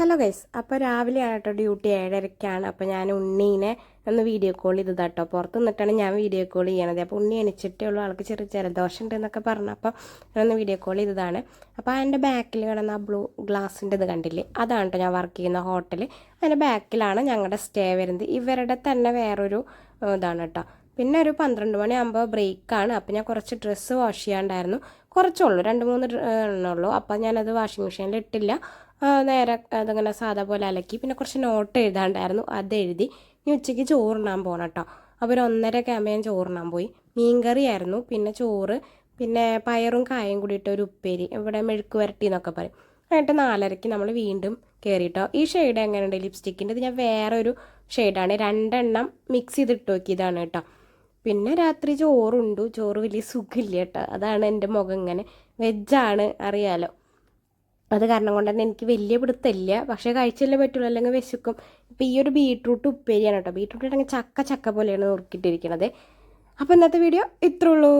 Hello guys അപ്പോൾ രാവിലെ കേട്ടോ ഡ്യൂട്ടി ഏഴരയ്ക്കാണ് അപ്പോൾ ഞാൻ ഉണ്ണീനെ ഒന്ന് വീഡിയോ കോൾ ചെയ്തത് കേട്ടോ പുറത്ത് നിന്നിട്ടാണ് ഞാൻ വീഡിയോ കോൾ ചെയ്യണത്. അപ്പോൾ ഉണ്ണി എണിച്ചിട്ടേ ഉള്ളൂ. ആൾക്ക് ചെറിയ ജലദോഷം ഉണ്ട് എന്നൊക്കെ പറഞ്ഞപ്പോൾ ഞാനൊന്ന് വീഡിയോ കോൾ ചെയ്തതാണ്. അപ്പോൾ അതിന്റെ ബാക്കിൽ കിടന്ന ആ ബ്ലൂ ഗ്ലാസിന്റെ ഇത് കണ്ടില്ലേ? അതാണ് കേട്ടോ ഞാൻ വർക്ക് ചെയ്യുന്ന ഹോട്ടൽ അതിന്റെ ബാക്കിലാണ് ഞങ്ങളുടെ സ്റ്റേ വരുന്നത്. ഇവരുടെ തന്നെ വേറൊരു ഇതാണ് കേട്ടോ പിന്നെ ഒരു പന്ത്രണ്ട് മണിയാകുമ്പോൾ ബ്രേക്കാണ് അപ്പോൾ ഞാൻ കുറച്ച് ഡ്രസ്സ് വാഷ് ചെയ്യാണ്ടായിരുന്നു. കുറച്ചുള്ളൂ. രണ്ട് മൂന്ന് എണ്ണുള്ളൂ. അപ്പോൾ ഞാനത് വാഷിംഗ് മെഷീനിൽ ഇട്ടില്ല. നേരെ അതങ്ങനെ സാധാ പോലെ അലക്കി. പിന്നെ കുറച്ച് നോട്ട് എഴുതാണ്ടായിരുന്നു. അത് എഴുതി. ഇനി ഉച്ചയ്ക്ക് ചോറുണ്ണാൻ പോകണം കേട്ടോ അപ്പോൾ ഒരു ഒന്നര ക്യാമ്പയിൻ ചോറുണ്ണാൻ പോയി. മീൻകറിയായിരുന്നു പിന്നെ ചോറ്. പിന്നെ പയറും കായും കൂടിയിട്ട് ഒരു ഉപ്പേരി. ഇവിടെ മെഴുക്ക് വരട്ടി എന്നൊക്കെ പറയും. എന്നിട്ട് നാലരയ്ക്ക് നമ്മൾ വീണ്ടും കയറിയിട്ടോ ഈ ഷെയ്ഡ് എങ്ങനെയുണ്ട്? ലിപ്സ്റ്റിക്കിന്റെ ഇത് ഞാൻ വേറൊരു ഷെയ്ഡാണ് രണ്ടെണ്ണം മിക്സ് ചെയ്തിട്ട് നോക്കിയതാണ് കേട്ടോ പിന്നെ രാത്രി ചോറുണ്ടു. ചോറ് വലിയ സുഖമില്ല കേട്ടോ. അതാണ് എന്റെ മുഖം ഇങ്ങനെ. വെജാണ് അറിയാലോ. അത് കാരണം കൊണ്ട് തന്നെ എനിക്ക് വലിയ പിടുത്തമില്ല. പക്ഷേ കഴിച്ചല്ലേ പറ്റുള്ളൂ. അല്ലെങ്കിൽ വിശക്കും. ഇപ്പം ഈ ഒരു ബീട്രൂട്ട് ഉപ്പേരിയാണ് കേട്ടോ. ബീട്രൂട്ട് ചക്ക ചക്ക പോലെയാണ് നുറുക്കിയിട്ടിരിക്കണത്. അപ്പോൾ ഇന്നത്തെ വീഡിയോ ഇത്രേ ഉള്ളൂ.